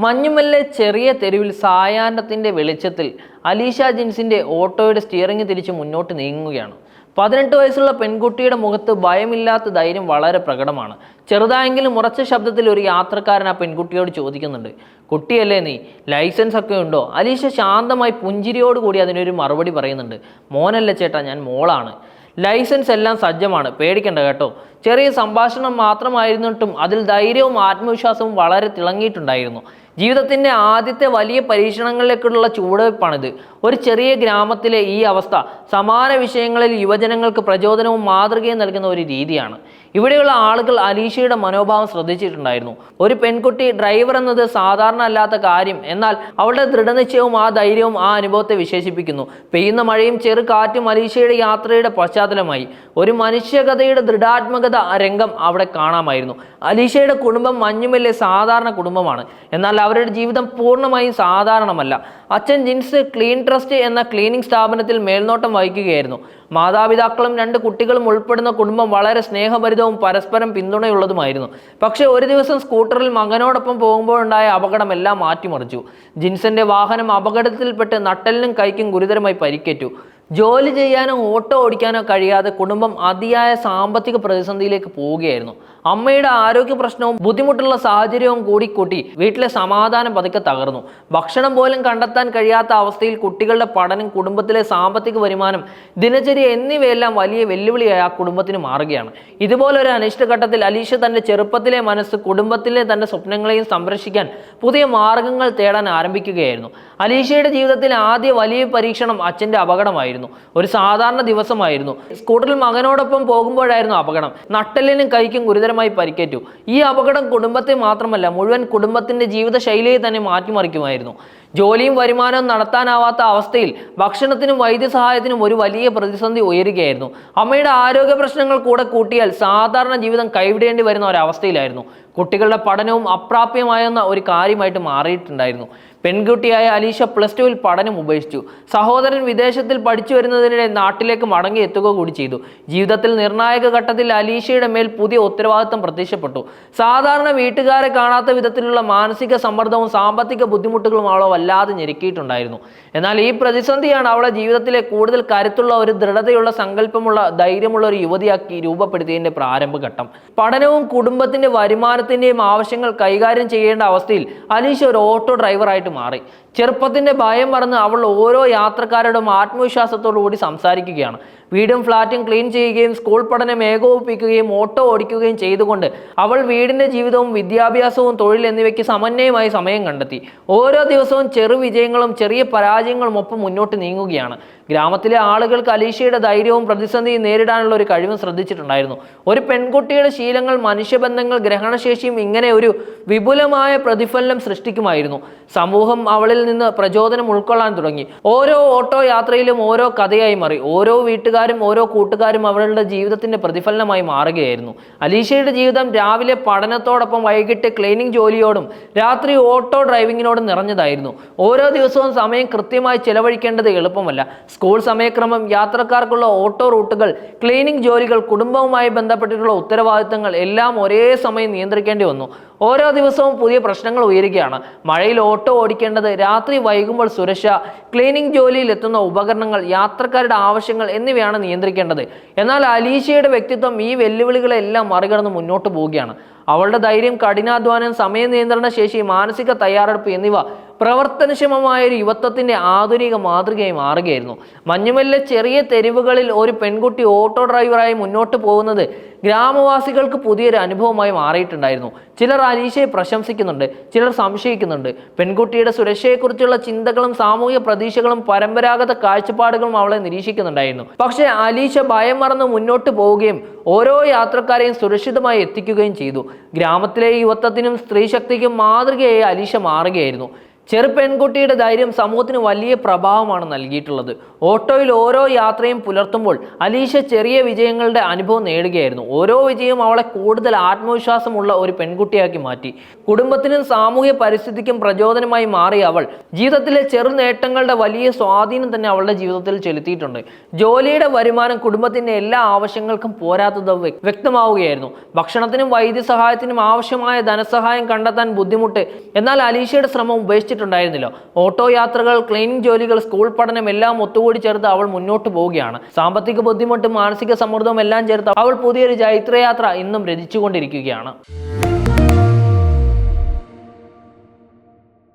മഞ്ഞുമല്ലെ ചെറിയ തെരുവിൽ സായാഹ്നത്തിന്റെ വെളിച്ചത്തിൽ അലീഷ ജിൻസിന്റെ ഓട്ടോയുടെ സ്റ്റിയറിംഗ് തിരിച്ച് മുന്നോട്ട് നീങ്ങുകയാണ്. പതിനെട്ട് വയസ്സുള്ള പെൺകുട്ടിയുടെ മുഖത്ത് ഭയമില്ലാത്ത ധൈര്യം വളരെ പ്രകടമാണ്. ചെറുതായെങ്കിലും ഉറച്ച ശബ്ദത്തിൽ ഒരു യാത്രക്കാരൻ ആ പെൺകുട്ടിയോട് ചോദിക്കുന്നുണ്ട് കുട്ടിയല്ലേ നീ? ലൈസൻസ് ഒക്കെ ഉണ്ടോ? അലീഷ ശാന്തമായി പുഞ്ചിരിയോട് കൂടി അതിനൊരു മറുപടി പറയുന്നുണ്ട് മോനല്ല ചേട്ടാ ഞാൻ മോളാണ്. ലൈസൻസ് എല്ലാം സജ്ജമാണ് പേടിക്കണ്ട കേട്ടോ. ചെറിയ സംഭാഷണം മാത്രമായിരുന്നിട്ടും അതിൽ ധൈര്യവും ആത്മവിശ്വാസവും വളരെ തിളങ്ങിയിട്ടുണ്ടായിരുന്നു. ജീവിതത്തിന്റെ ആദ്യത്തെ വലിയ പരീക്ഷണങ്ങളിലേക്കുള്ള ചുവടുവയ്പ്പാണിത്. ഒരു ചെറിയ ഗ്രാമത്തിലെ ഈ അവസ്ഥ സമാന വിഷയങ്ങളിൽ യുവജനങ്ങൾക്ക് പ്രചോദനവും മാതൃകയും നൽകുന്ന ഒരു രീതിയാണ്. ഇവിടെയുള്ള ആളുകൾ അലീഷയുടെ മനോഭാവം ശ്രദ്ധിച്ചിട്ടുണ്ടായിരുന്നു. ഒരു പെൺകുട്ടി ഡ്രൈവർ എന്നത് സാധാരണ അല്ലാത്ത കാര്യം. എന്നാൽ അവളുടെ ദൃഢനിശ്ചയവും ആ ധൈര്യവും ആ അനുഭവത്തെ വിശേഷിപ്പിക്കുന്നു. പെയ്യുന്ന മഴയും ചെറു കാറ്റും അലീഷയുടെ യാത്രയുടെ പശ്ചാത്തലമായി. ഒരു മനുഷ്യകഥയുടെ ദൃഢാത്മകത രംഗം അവിടെ കാണാമായിരുന്നു. അലീഷയുടെ കുടുംബം മഞ്ഞുമല്ലേ സാധാരണ കുടുംബമാണ്. എന്നാൽ അവരുടെ ജീവിതം പൂർണമായും സാധാരണമല്ല. അച്ഛൻ ജിൻസ് ക്ലീൻ ട്രസ്റ്റ് എന്ന ക്ലീനിംഗ് സ്ഥാപനത്തിൽ മേൽനോട്ടം വഹിക്കുകയായിരുന്നു. മാതാപിതാക്കളും രണ്ട് കുട്ടികളും ഉൾപ്പെടുന്ന കുടുംബം വളരെ സ്നേഹഭരിതവും പരസ്പരം പിന്തുണയുള്ളതുമായിരുന്നു. പക്ഷേ ഒരു ദിവസം സ്കൂട്ടറിൽ മകനോടൊപ്പം പോകുമ്പോഴുണ്ടായ അപകടം എല്ലാം മാറ്റിമറിച്ചു. ജിൻസിന്റെ വാഹനം അപകടത്തിൽപ്പെട്ട് നട്ടലിനും കൈക്കും ഗുരുതരമായി പരിക്കേറ്റു. ജോലി ചെയ്യാനോ ഓട്ടോ ഓടിക്കാനോ കഴിയാതെ കുടുംബം അതിയായ സാമ്പത്തിക പ്രതിസന്ധിയിലേക്ക് പോവുകയായിരുന്നു. അമ്മയുടെ ആരോഗ്യ പ്രശ്നവും ബുദ്ധിമുട്ടുള്ള സാഹചര്യവും കൂടി കൂട്ടി വീട്ടിലെ സമാധാനം പതുക്കെ തകർന്നു. ഭക്ഷണം പോലും കണ്ടെത്താൻ കഴിയാത്ത അവസ്ഥയിൽ കുട്ടികളുടെ പഠനം കുടുംബത്തിലെ സാമ്പത്തിക വരുമാനം ദിനചര്യ എന്നിവയെല്ലാം വലിയ വെല്ലുവിളിയായി ആ കുടുംബത്തിന് മാറുകയാണ്. ഇതുപോലെ ഇതുപോലൊരു അനിഷ്ടഘട്ടത്തിൽ അലീഷ തന്റെ ചെറുപ്പത്തിലെ മനസ്സ് കുടുംബത്തിലെ തന്റെ സ്വപ്നങ്ങളെയും സംരക്ഷിക്കാൻ പുതിയ മാർഗങ്ങൾ തേടാൻ ആരംഭിക്കുകയായിരുന്നു. അലീഷയുടെ ജീവിതത്തിലെ ആദ്യ വലിയ പരീക്ഷണം അച്ഛന്റെ അപകടമായിരുന്നു. ഒരു സാധാരണ ദിവസമായിരുന്നു. സ്കൂട്ടറിൽ മകനോടൊപ്പം പോകുമ്പോഴായിരുന്നു അപകടം. നട്ടലിനും കൈക്കും ഗുരുതരമായി പരിക്കേറ്റു. ഈ അപകടം കുടുംബത്തെ മാത്രമല്ല മുഴുവൻ കുടുംബത്തിന്റെ ജീവിതശൈലിയെ തന്നെ മാറ്റിമറിക്കുമായിരുന്നു. ജോലിയും വരുമാനവും നടത്താനാവാത്ത അവസ്ഥയിൽ ഭക്ഷണത്തിനും വൈദ്യസഹായത്തിനും ഒരു വലിയ പ്രതിസന്ധി ഉയരുകയായിരുന്നു. അമ്മയുടെ ആരോഗ്യ പ്രശ്നങ്ങൾ കൂടെ കൂട്ടിയാൽ സാധാരണ ജീവിതം കൈവിടേണ്ടി വരുന്ന ഒരവസ്ഥയിലായിരുന്നു കുട്ടികളുടെ പഠനവും അപ്രാപ്യമായെന്ന ഒരു കാര്യമായിട്ട് മാറിയിട്ടുണ്ടായിരുന്നു. പെൺകുട്ടിയായ അലീഷ പ്ലസ് ടുവിൽ പഠനം ഉപേക്ഷിച്ചു. സഹോദരൻ വിദേശത്തിൽ പഠിച്ചു വരുന്നതിനിടെ നാട്ടിലേക്ക് മടങ്ങി എത്തുക കൂടി ചെയ്തു. ജീവിതത്തിൽ നിർണായക ഘട്ടത്തിൽ അലീഷയുടെ മേൽ പുതിയ ഉത്തരവാദിത്തം പ്രത്യക്ഷപ്പെട്ടു. സാധാരണ വീട്ടുകാരെ കാണാത്ത വിധത്തിലുള്ള മാനസിക സമ്മർദ്ദവും സാമ്പത്തിക ബുദ്ധിമുട്ടുകളും അവളെ വല്ലാതെ ഞെരുക്കിയിട്ടുണ്ടായിരുന്നു. എന്നാൽ ഈ പ്രതിസന്ധിയാണ് അവളെ ജീവിതത്തിലെ കൂടുതൽ കരുത്തുള്ള ഒരു ദൃഢതയുള്ള സങ്കല്പമുള്ള ധൈര്യമുള്ള ഒരു യുവതിയാക്കി രൂപപ്പെടുത്തിയതിന്റെ പ്രാരംഭഘട്ടം. പഠനവും കുടുംബത്തിന്റെ വരുമാനത്തിന്റെയും ആവശ്യങ്ങൾ കൈകാര്യം ചെയ്യേണ്ട അവസ്ഥയിൽ അലീഷ ഒരു ഓട്ടോ ഡ്രൈവറായിട്ട് മാറി. ചെറുപ്പത്തിന്റെ ഭയം മറന്ന് അവൾ ഓരോ യാത്രക്കാരോടും ആത്മവിശ്വാസത്തോടു കൂടി സംസാരിക്കുകയാണ്. വീടും ഫ്ലാറ്റും ക്ലീൻ ചെയ്യുകയും സ്കൂൾ പഠനം ഏകോപിപ്പിക്കുകയും ഓട്ടോ ഓടിക്കുകയും ചെയ്തുകൊണ്ട് അവൾ വീടിന്റെ ജീവിതവും വിദ്യാഭ്യാസവും തൊഴിൽ എന്നിവയ്ക്ക് സമന്വയമായി സമയം കണ്ടെത്തി. ഓരോ ദിവസവും ചെറു വിജയങ്ങളും ചെറിയ പരാജയങ്ങളും ഒപ്പം മുന്നോട്ട് നീങ്ങുകയാണ്. ഗ്രാമത്തിലെ ആളുകൾക്ക് അലീഷയുടെ ധൈര്യവും പ്രതിസന്ധിയും നേരിടാനുള്ള ഒരു കഴിവും ശ്രദ്ധിച്ചിട്ടുണ്ടായിരുന്നു. ഒരു പെൺകുട്ടിയുടെ ശീലങ്ങൾ മനുഷ്യബന്ധങ്ങൾ ഗ്രഹണശേഷിയും ഇങ്ങനെ ഒരു വിപുലമായ പ്രതിഫലനം സൃഷ്ടിക്കുമായിരുന്നു. സമൂഹം അവളിൽ നിന്ന് പ്രചോദനം ഉൾക്കൊള്ളാൻ തുടങ്ങി. ഓരോ ഓട്ടോ യാത്രയിലും ഓരോ കഥയായി മാറി. ഓരോ വീട്ടുകാരും ഓരോ കൂട്ടുകാരും അവളുടെ ജീവിതത്തിന്റെ പ്രതിഫലനമായി മാറുകയായിരുന്നു. അലീഷയുടെ ജീവിതം രാവിലെ പഠനത്തോടൊപ്പം വൈകിട്ട് ക്ലീനിങ് ജോലിയോടും രാത്രി ഓട്ടോ ഡ്രൈവിങ്ങിനോടും നിറഞ്ഞതായിരുന്നു. ഓരോ ദിവസവും സമയം കൃത്യമായി ചെലവഴിക്കേണ്ടത് എളുപ്പമല്ല. സ്കൂൾ സമയക്രമം യാത്രക്കാർക്കുള്ള ഓട്ടോ റൂട്ടുകൾ ക്ലീനിങ് ജോലികൾ കുടുംബവുമായി ബന്ധപ്പെട്ടിട്ടുള്ള ഉത്തരവാദിത്തങ്ങൾ എല്ലാം ഒരേ സമയം നിയന്ത്രിക്കേണ്ടി വന്നു. ഓരോ ദിവസവും പുതിയ പ്രശ്നങ്ങൾ ഉയരുകയാണ്. മഴയിൽ ഓട്ടോ ഓടിക്കേണ്ടത് രാത്രി വൈകുമ്പോൾ സുരക്ഷ ക്ലീനിങ് ജോലിയിൽ എത്തുന്ന ഉപകരണങ്ങൾ യാത്രക്കാരുടെ ആവശ്യങ്ങൾ എന്നിവയാണ് നിയന്ത്രിക്കേണ്ടത്. എന്നാൽ അലീഷയുടെ വ്യക്തിത്വം ഈ വെല്ലുവിളികളെല്ലാം മറികടന്ന് മുന്നോട്ട് പോവുകയാണ്. അവളുടെ ധൈര്യം കഠിനാധ്വാനം സമയ നിയന്ത്രണ ശേഷി മാനസിക തയ്യാറെടുപ്പ് എന്നിവ പ്രവർത്തനക്ഷമമായ ഒരു യുവത്വത്തിന്റെ ആധുനിക മാതൃകയായി മാറുകയായിരുന്നു. മഞ്ഞുമല്ലെ ചെറിയ തെരുവുകളിൽ ഒരു പെൺകുട്ടി ഓട്ടോ ഡ്രൈവറായി മുന്നോട്ട് പോകുന്നത് ഗ്രാമവാസികൾക്ക് പുതിയൊരു അനുഭവമായി മാറിയിട്ടുണ്ടായിരുന്നു. ചിലർ അനീഷയെ പ്രശംസിക്കുന്നുണ്ട് ചിലർ സംശയിക്കുന്നുണ്ട്. പെൺകുട്ടിയുടെ സുരക്ഷയെക്കുറിച്ചുള്ള ചിന്തകളും സാമൂഹിക പ്രതീക്ഷകളും പരമ്പരാഗത കാഴ്ചപ്പാടുകളും അവളെ നിരീക്ഷിക്കുന്നുണ്ടായിരുന്നു. പക്ഷേ അലീഷ ഭയം മറന്ന് മുന്നോട്ട് പോവുകയും ഓരോ യാത്രക്കാരെയും സുരക്ഷിതമായി എത്തിക്കുകയും ചെയ്തു. ഗ്രാമത്തിലെ യുവത്വത്തിനും സ്ത്രീശക്തിക്കും മാതൃകയായി അലീഷ മാറുകയായിരുന്നു. ചെറു പെൺകുട്ടിയുടെ ധൈര്യം സമൂഹത്തിന് വലിയ പ്രഭാവമാണ് നൽകിയിട്ടുള്ളത്. ഓട്ടോയിൽ ഓരോ യാത്രയും പുലർത്തുമ്പോൾ അലീഷ ചെറിയ വിജയങ്ങളുടെ അനുഭവം നേടുകയായിരുന്നു. ഓരോ വിജയവും അവളെ കൂടുതൽ ആത്മവിശ്വാസമുള്ള ഒരു പെൺകുട്ടിയാക്കി മാറ്റി. കുടുംബത്തിനും സാമൂഹ്യ പരിസ്ഥിതിക്കും പ്രചോദനമായി മാറിയ അവൾ ജീവിതത്തിലെ ചെറു നേട്ടങ്ങളുടെ വലിയ സ്വാധീനം തന്നെ അവളുടെ ജീവിതത്തിൽ ചെലുത്തിയിട്ടുണ്ട്. ജോലിയുടെ വരുമാനം കുടുംബത്തിന്റെ എല്ലാ ആവശ്യങ്ങൾക്കും പോരാത്തത് വ്യ- വ്യക്തമാവുകയായിരുന്നു. ഭക്ഷണത്തിനും വൈദ്യസഹായത്തിനും ആവശ്യമായ ധനസഹായം കണ്ടെത്താൻ ബുദ്ധിമുട്ട് എന്നാൽ അലീഷയുടെ ശ്രമം ഉപേക്ഷിച്ചിട്ടുണ്ടായിരുന്നില്ല ഓട്ടോ യാത്രകൾ ക്ലീനിങ് ജോലികൾ സ്കൂൾ പഠനം എല്ലാം ഒത്തുകൂടി ചേർത്ത് അവൾ മുന്നോട്ട് പോവുകയാണ്. സാമ്പത്തിക ബുദ്ധിമുട്ടും മാനസിക സമ്മർദ്ദവും എല്ലാം ചേർത്ത് അവൾ പുതിയൊരു ചൈത്രയാത്ര ഇന്നും രചിച്ചുകൊണ്ടിരിക്കുകയാണ്.